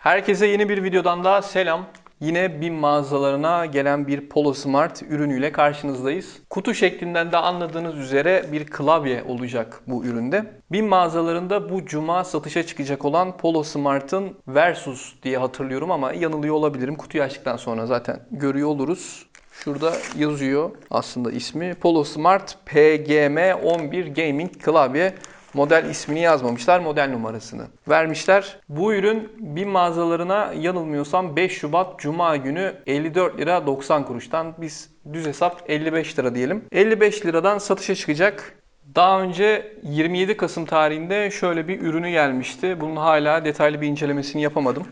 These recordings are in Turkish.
Herkese yeni bir videodan daha selam. Yine BİM mağazalarına gelen bir Polo Smart ürünüyle karşınızdayız. Kutu şeklinden de anladığınız üzere bir klavye olacak bu üründe. BİM mağazalarında bu cuma satışa çıkacak olan Polo Smart'ın Versus diye hatırlıyorum ama yanılıyor olabilirim. Kutuyu açtıktan sonra zaten görüyor oluruz. Şurada yazıyor aslında ismi. Polo Smart PGM11 Gaming klavye. Model ismini yazmamışlar, model numarasını vermişler. Bu ürün BİM mağazalarına yanılmıyorsam 5 Şubat Cuma günü 54 lira 90 kuruştan biz düz hesap 55 lira diyelim. 55 liradan satışa çıkacak. Daha önce 27 Kasım tarihinde şöyle bir ürünü gelmişti. Bunun hala detaylı bir incelemesini yapamadım.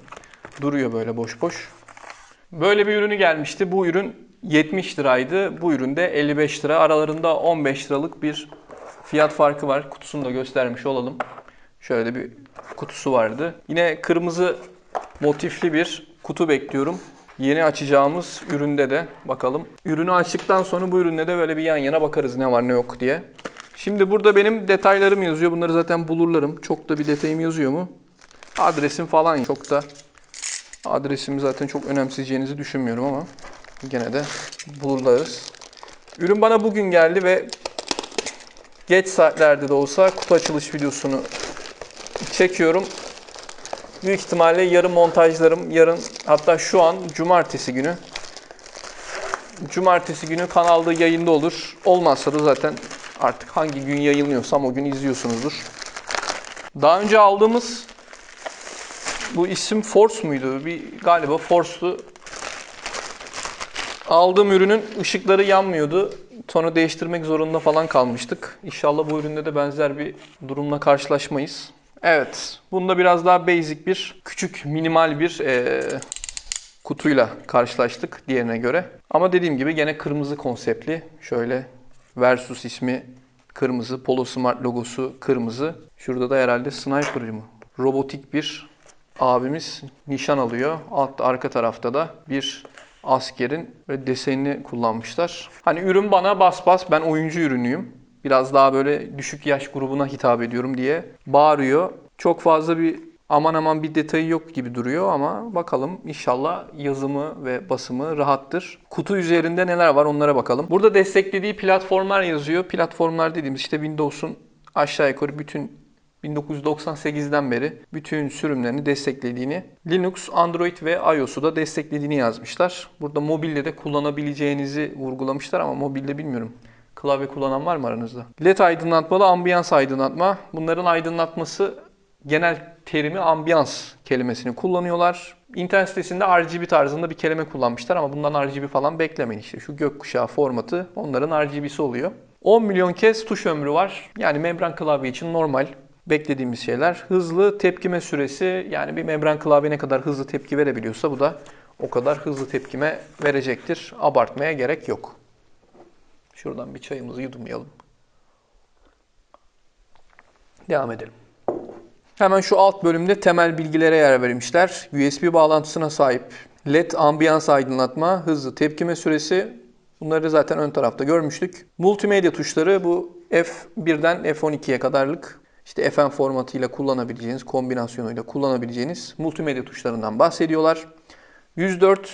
Duruyor böyle boş boş. Böyle bir ürünü gelmişti. Bu ürün 70 liraydı. Bu ürün de 55 lira. Aralarında 15 liralık bir fiyat farkı var. Kutusunu da göstermiş olalım. Şöyle bir kutusu vardı. Yine kırmızı motifli bir kutu bekliyorum. Yeni açacağımız üründe de bakalım. Ürünü açtıktan sonra bu ürünle de böyle bir yan yana bakarız ne var ne yok diye. Şimdi burada benim detaylarım yazıyor. Bunları zaten bulurlarım. Çok da bir detayım yazıyor mu? Adresim falan çok da adresimi zaten çok önemseyeceğinizi düşünmüyorum ama gene de bulurlarız. Ürün bana bugün geldi ve geç saatlerde de olsa kutu açılış videosunu çekiyorum. Büyük ihtimalle yarın montajlarım, yarın hatta şu an cumartesi günü cumartesi günü kanalda yayında olur. Olmazsa da zaten artık hangi gün yayınlıyorsam o gün izliyorsunuzdur. Daha önce aldığımız bu isim Force muydu? Bir galiba Force'tu. Aldığım ürünün ışıkları yanmıyordu. Sonra değiştirmek zorunda falan kalmıştık. İnşallah bu üründe de benzer bir durumla karşılaşmayız. Evet, bunda biraz daha basic bir, küçük, minimal bir eee, kutuyla karşılaştık diğerine göre. Ama dediğim gibi gene kırmızı konseptli. Şöyle Versus ismi kırmızı, Polo Smart logosu kırmızı. Şurada da herhalde sniper mı? Robotik bir abimiz nişan alıyor. Altta arka tarafta da bir askerin ve desenini kullanmışlar. Hani ürün bana bas bas ben oyuncu ürünüyüm. Biraz daha böyle düşük yaş grubuna hitap ediyorum diye bağırıyor. Çok fazla bir aman aman bir detayı yok gibi duruyor ama bakalım inşallah yazımı ve basımı rahattır. Kutu üzerinde neler var onlara bakalım. Burada desteklediği platformlar yazıyor. Platformlar dediğimiz işte Windows'un aşağı yukarı bütün 1998'den beri bütün sürümlerini desteklediğini, Linux, Android ve iOS'u da desteklediğini yazmışlar. Burada mobilde de kullanabileceğinizi vurgulamışlar ama mobilde bilmiyorum. Klavye kullanan var mı aranızda? LED aydınlatmalı ambiyans aydınlatma. Bunların aydınlatması genel terimi ambiyans kelimesini kullanıyorlar. İnternet sitesinde RGB tarzında bir kelime kullanmışlar ama bundan RGB falan beklemeyin işte. Şu gökkuşağı formatı onların RGB'si oluyor. 10 milyon kez tuş ömrü var. Yani membran klavye için normal beklediğimiz şeyler. Hızlı tepkime süresi yani bir membran klavye ne kadar hızlı tepki verebiliyorsa bu da o kadar hızlı tepkime verecektir. Abartmaya gerek yok. Şuradan bir çayımızı yudumlayalım. Devam edelim. Hemen şu alt bölümde temel bilgilere yer vermişler. USB bağlantısına sahip LED ambiyans aydınlatma, hızlı tepkime süresi. Bunları zaten ön tarafta görmüştük. Multimedya tuşları bu F1'den F12'ye kadarlık işte FM formatıyla kullanabileceğiniz, kombinasyonuyla kullanabileceğiniz multimedya tuşlarından bahsediyorlar. 104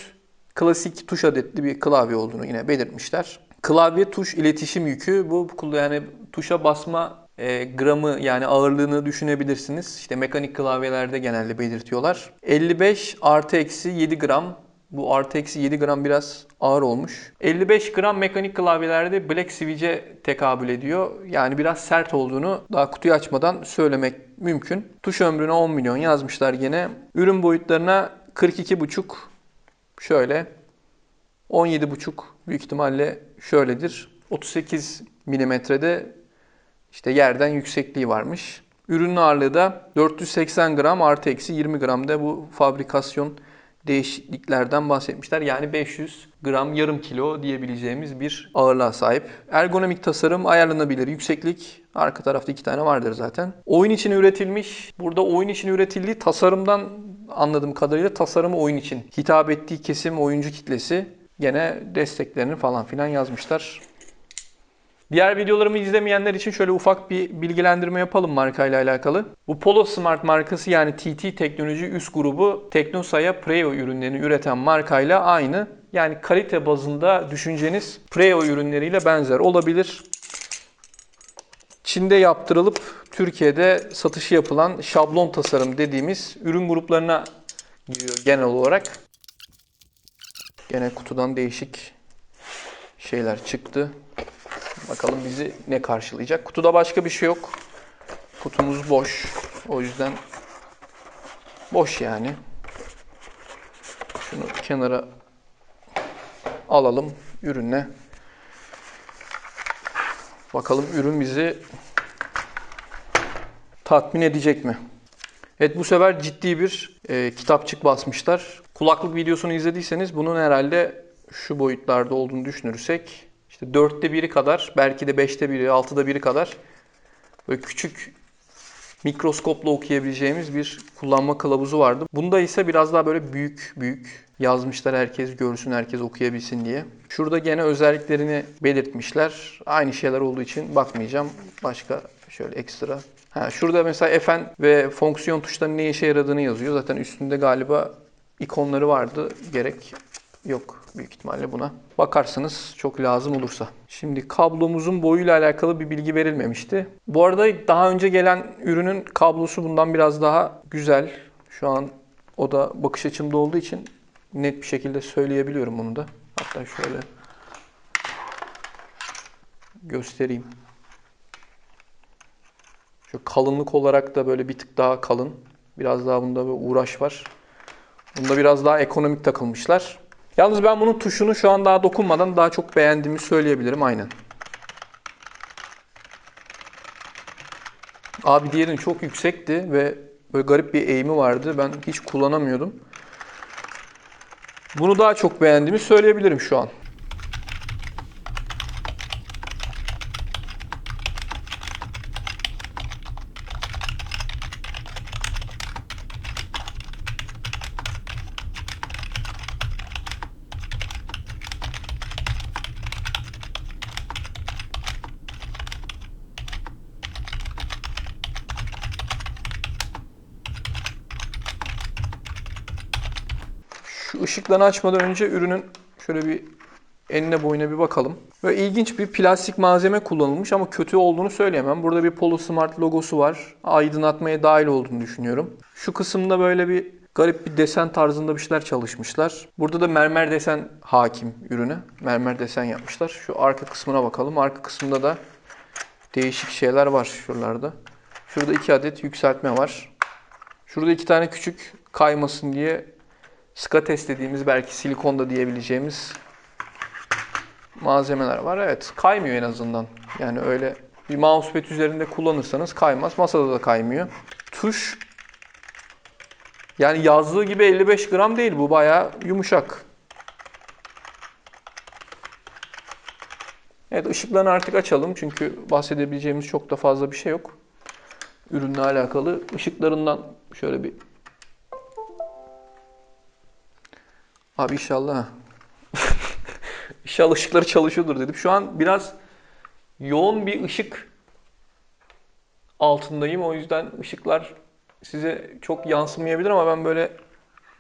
klasik tuş adetli bir klavye olduğunu yine belirtmişler. Klavye tuş iletişim yükü bu yani tuşa basma e, gramı yani ağırlığını düşünebilirsiniz. İşte mekanik klavyelerde genelde belirtiyorlar. 55 artı eksi 7 gram. Bu artı eksi 7 gram biraz ağır olmuş. 55 gram mekanik klavyelerde Black Switch'e tekabül ediyor. Yani biraz sert olduğunu daha kutuyu açmadan söylemek mümkün. Tuş ömrüne 10 milyon yazmışlar gene. Ürün boyutlarına 42,5 şöyle 17,5 büyük ihtimalle şöyledir. 38 milimetrede işte yerden yüksekliği varmış. Ürünün ağırlığı da 480 gram artı eksi 20 gram da bu fabrikasyon değişikliklerden bahsetmişler. Yani 500 gram yarım kilo diyebileceğimiz bir ağırlığa sahip. Ergonomik tasarım ayarlanabilir. Yükseklik arka tarafta iki tane vardır zaten. Oyun için üretilmiş. Burada oyun için üretildiği tasarımdan anladığım kadarıyla tasarımı oyun için hitap ettiği kesim oyuncu kitlesi gene desteklerini falan filan yazmışlar. Diğer videolarımı izlemeyenler için şöyle ufak bir bilgilendirme yapalım markayla alakalı. Bu Polo Smart markası yani TT Teknoloji üst grubu Teknosa'ya Preo ürünlerini üreten markayla aynı. Yani kalite bazında düşünceniz Preo ürünleriyle benzer olabilir. Çin'de yaptırılıp Türkiye'de satışı yapılan şablon tasarım dediğimiz ürün gruplarına giriyor genel olarak. Gene kutudan değişik şeyler çıktı. Bakalım bizi ne karşılayacak. Kutuda başka bir şey yok. Kutumuz boş. O yüzden boş yani. Şunu kenara alalım ürünle. Bakalım ürün bizi tatmin edecek mi? Evet bu sefer ciddi bir e, kitapçık basmışlar. Kulaklık videosunu izlediyseniz bunun herhalde şu boyutlarda olduğunu düşünürsek işte dörtte biri kadar belki de beşte biri, altıda biri kadar böyle küçük mikroskopla okuyabileceğimiz bir kullanma kılavuzu vardı. Bunda ise biraz daha böyle büyük büyük yazmışlar herkes görsün, herkes okuyabilsin diye. Şurada gene özelliklerini belirtmişler. Aynı şeyler olduğu için bakmayacağım. Başka şöyle ekstra. Ha, şurada mesela Fn ve fonksiyon tuşlarının ne işe yaradığını yazıyor. Zaten üstünde galiba ikonları vardı. Gerek yok büyük ihtimalle buna. Bakarsınız çok lazım olursa. Şimdi kablomuzun boyuyla alakalı bir bilgi verilmemişti. Bu arada daha önce gelen ürünün kablosu bundan biraz daha güzel. Şu an o da bakış açımda olduğu için net bir şekilde söyleyebiliyorum bunu da. Hatta şöyle göstereyim. Şu kalınlık olarak da böyle bir tık daha kalın. Biraz daha bunda bir uğraş var. Bunda biraz daha ekonomik takılmışlar. Yalnız ben bunun tuşunu şu an daha dokunmadan daha çok beğendiğimi söyleyebilirim aynen. Abi diğerinin çok yüksekti ve böyle garip bir eğimi vardı. Ben hiç kullanamıyordum. Bunu daha çok beğendiğimi söyleyebilirim şu an. Işıklarını açmadan önce ürünün şöyle bir enine boyuna bir bakalım. Böyle ilginç bir plastik malzeme kullanılmış ama kötü olduğunu söyleyemem. Burada bir Polo Smart logosu var. Aydınlatmaya dahil olduğunu düşünüyorum. Şu kısımda böyle bir garip bir desen tarzında bir şeyler çalışmışlar. Burada da mermer desen hakim ürüne. Mermer desen yapmışlar. Şu arka kısmına bakalım. Arka kısmında da değişik şeyler var şuralarda. Şurada iki adet yükseltme var. Şurada iki tane küçük kaymasın diye skates dediğimiz belki silikon da diyebileceğimiz malzemeler var. Evet kaymıyor en azından. Yani öyle bir mousepad üzerinde kullanırsanız kaymaz. Masada da kaymıyor. Tuş yani yazdığı gibi 55 gram değil bu bayağı yumuşak. Evet ışıklarını artık açalım çünkü bahsedebileceğimiz çok da fazla bir şey yok. Ürünle alakalı. Işıklarından şöyle bir Abi inşallah. inşallah ışıkları çalışıyordur dedim. Şu an biraz yoğun bir ışık altındayım. O yüzden ışıklar size çok yansımayabilir ama ben böyle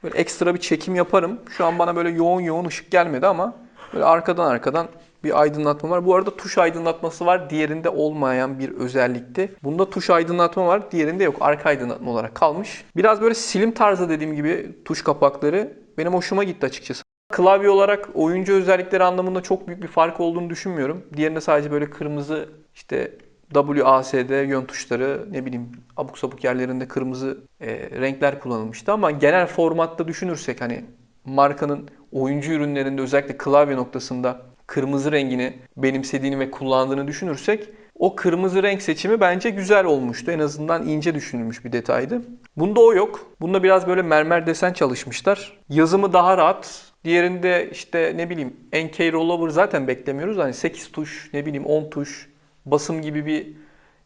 böyle ekstra bir çekim yaparım. Şu an bana böyle yoğun yoğun ışık gelmedi ama böyle arkadan arkadan bir aydınlatma var. Bu arada tuş aydınlatması var. Diğerinde olmayan bir özellikti. Bunda tuş aydınlatma var. Diğerinde yok. Arka aydınlatma olarak kalmış. Biraz böyle silim tarzı dediğim gibi tuş kapakları benim hoşuma gitti açıkçası. Klavye olarak oyuncu özellikleri anlamında çok büyük bir fark olduğunu düşünmüyorum. Diğerinde sadece böyle kırmızı işte WASD yön tuşları ne bileyim abuk sabuk yerlerinde kırmızı e, renkler kullanılmıştı ama genel formatta düşünürsek hani markanın oyuncu ürünlerinde özellikle klavye noktasında kırmızı rengini benimsediğini ve kullandığını düşünürsek o kırmızı renk seçimi bence güzel olmuştu. En azından ince düşünülmüş bir detaydı. Bunda o yok. Bunda biraz böyle mermer desen çalışmışlar. Yazımı daha rahat. Diğerinde işte ne bileyim NK rollover zaten beklemiyoruz. Hani 8 tuş, ne bileyim 10 tuş, basım gibi bir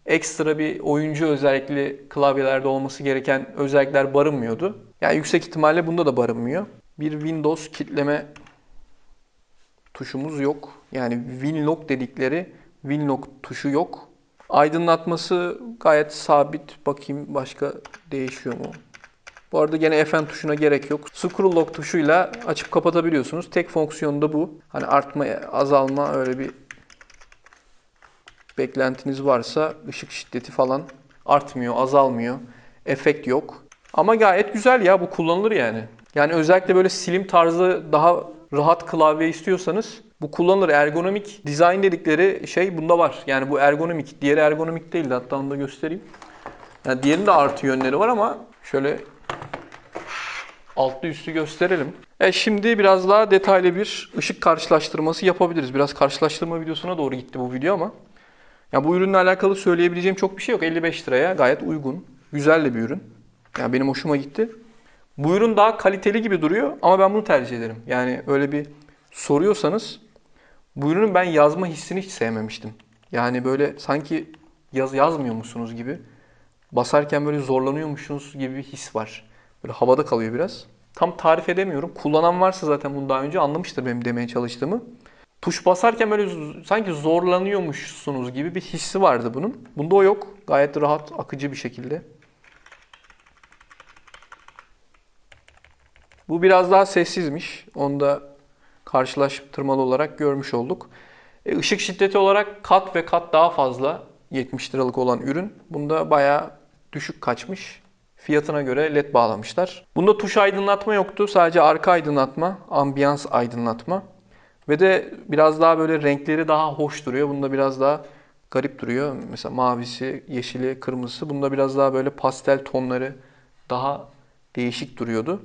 ekstra bir oyuncu özellikli klavyelerde olması gereken özellikler barınmıyordu. Yani yüksek ihtimalle bunda da barınmıyor. Bir Windows kitleme tuşumuz yok. Yani Winlock dedikleri win lock tuşu yok. Aydınlatması gayet sabit. Bakayım başka değişiyor mu? Bu arada gene Fn tuşuna gerek yok. Scroll lock tuşuyla açıp kapatabiliyorsunuz. Tek fonksiyonu da bu. Hani artma, azalma öyle bir beklentiniz varsa ışık şiddeti falan artmıyor, azalmıyor. Efekt yok. Ama gayet güzel ya bu kullanılır yani. Yani özellikle böyle slim tarzı daha rahat klavye istiyorsanız bu kullanılır. Ergonomik dizayn dedikleri şey bunda var. Yani bu ergonomik. Diğeri ergonomik değildi. Hatta onu da göstereyim. Yani diğerinin de artı yönleri var ama şöyle altlı üstü gösterelim. E şimdi biraz daha detaylı bir ışık karşılaştırması yapabiliriz. Biraz karşılaştırma videosuna doğru gitti bu video ama. Ya bu ürünle alakalı söyleyebileceğim çok bir şey yok. 55 liraya gayet uygun. Güzel de bir ürün. Yani benim hoşuma gitti. Bu ürün daha kaliteli gibi duruyor ama ben bunu tercih ederim. Yani öyle bir soruyorsanız bu ürünün ben yazma hissini hiç sevmemiştim. Yani böyle sanki yaz yazmıyor musunuz gibi. Basarken böyle zorlanıyormuşsunuz gibi bir his var. Böyle havada kalıyor biraz. Tam tarif edemiyorum. Kullanan varsa zaten bunu daha önce anlamıştır benim demeye çalıştığımı. Tuş basarken böyle sanki zorlanıyormuşsunuz gibi bir hissi vardı bunun. Bunda o yok. Gayet rahat, akıcı bir şekilde. Bu biraz daha sessizmiş. Onu da karşılaştırmalı olarak görmüş olduk. E, ışık şiddeti olarak kat ve kat daha fazla 70 liralık olan ürün. Bunda bayağı düşük kaçmış. Fiyatına göre led bağlamışlar. Bunda tuş aydınlatma yoktu. Sadece arka aydınlatma, ambiyans aydınlatma. Ve de biraz daha böyle renkleri daha hoş duruyor. Bunda biraz daha garip duruyor. Mesela mavisi, yeşili, kırmızısı. Bunda biraz daha böyle pastel tonları daha değişik duruyordu.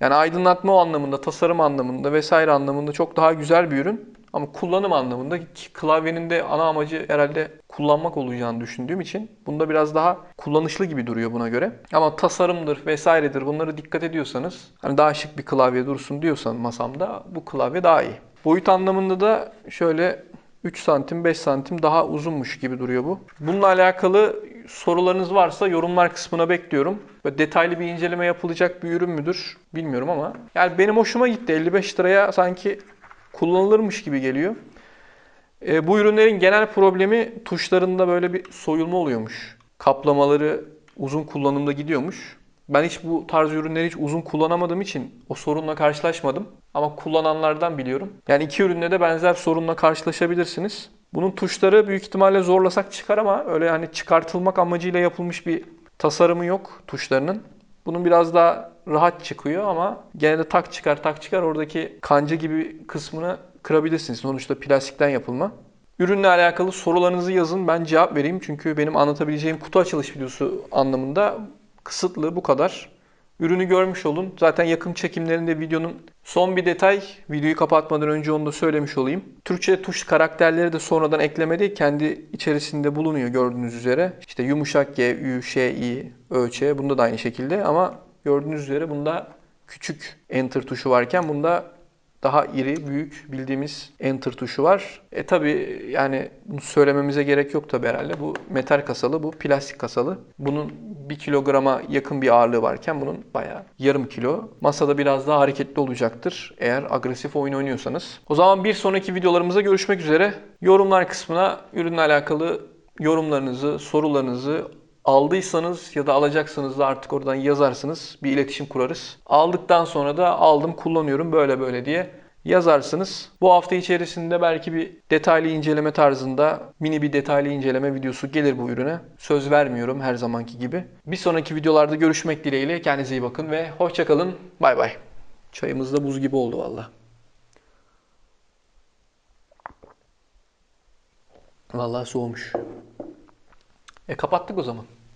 Yani aydınlatma anlamında, tasarım anlamında vesaire anlamında çok daha güzel bir ürün. Ama kullanım anlamında klavyenin de ana amacı herhalde kullanmak olacağını düşündüğüm için bunda biraz daha kullanışlı gibi duruyor buna göre. Ama tasarımdır vesairedir bunları dikkat ediyorsanız hani daha şık bir klavye dursun diyorsan masamda bu klavye daha iyi. Boyut anlamında da şöyle 3 santim 5 santim daha uzunmuş gibi duruyor bu. Bununla alakalı sorularınız varsa yorumlar kısmına bekliyorum. Böyle detaylı bir inceleme yapılacak bir ürün müdür bilmiyorum ama yani benim hoşuma gitti. 55 liraya sanki kullanılırmış gibi geliyor. E, bu ürünlerin genel problemi tuşlarında böyle bir soyulma oluyormuş. Kaplamaları uzun kullanımda gidiyormuş. Ben hiç bu tarz ürünleri hiç uzun kullanamadığım için o sorunla karşılaşmadım. Ama kullananlardan biliyorum. Yani iki ürünle de benzer sorunla karşılaşabilirsiniz. Bunun tuşları büyük ihtimalle zorlasak çıkar ama öyle hani çıkartılmak amacıyla yapılmış bir tasarımı yok tuşlarının. Bunun biraz daha rahat çıkıyor ama gene de tak çıkar tak çıkar oradaki kanca gibi kısmını kırabilirsiniz. Sonuçta plastikten yapılma. Ürünle alakalı sorularınızı yazın ben cevap vereyim. Çünkü benim anlatabileceğim kutu açılış videosu anlamında kısıtlı bu kadar. Ürünü görmüş olun. Zaten yakın çekimlerinde videonun son bir detay. Videoyu kapatmadan önce onu da söylemiş olayım. Türkçe tuş karakterleri de sonradan eklemedi. Kendi içerisinde bulunuyor gördüğünüz üzere. İşte yumuşak G, Ü, Ş, I, Ö, Ç. Bunda da aynı şekilde ama gördüğünüz üzere bunda küçük enter tuşu varken bunda daha iri, büyük bildiğimiz enter tuşu var. E tabi yani bunu söylememize gerek yok tabi herhalde. Bu metal kasalı, bu plastik kasalı. Bunun 1 kilograma yakın bir ağırlığı varken bunun bayağı yarım kilo. Masada biraz daha hareketli olacaktır eğer agresif oyun oynuyorsanız. O zaman bir sonraki videolarımızda görüşmek üzere. Yorumlar kısmına ürünle alakalı yorumlarınızı, sorularınızı aldıysanız ya da alacaksanız da artık oradan yazarsınız. Bir iletişim kurarız. Aldıktan sonra da aldım kullanıyorum böyle böyle diye yazarsınız. Bu hafta içerisinde belki bir detaylı inceleme tarzında mini bir detaylı inceleme videosu gelir bu ürüne. Söz vermiyorum her zamanki gibi. Bir sonraki videolarda görüşmek dileğiyle. Kendinize iyi bakın ve hoşçakalın. Bay bay. Çayımız da buz gibi oldu valla. Vallahi soğumuş. E kapattık o zaman.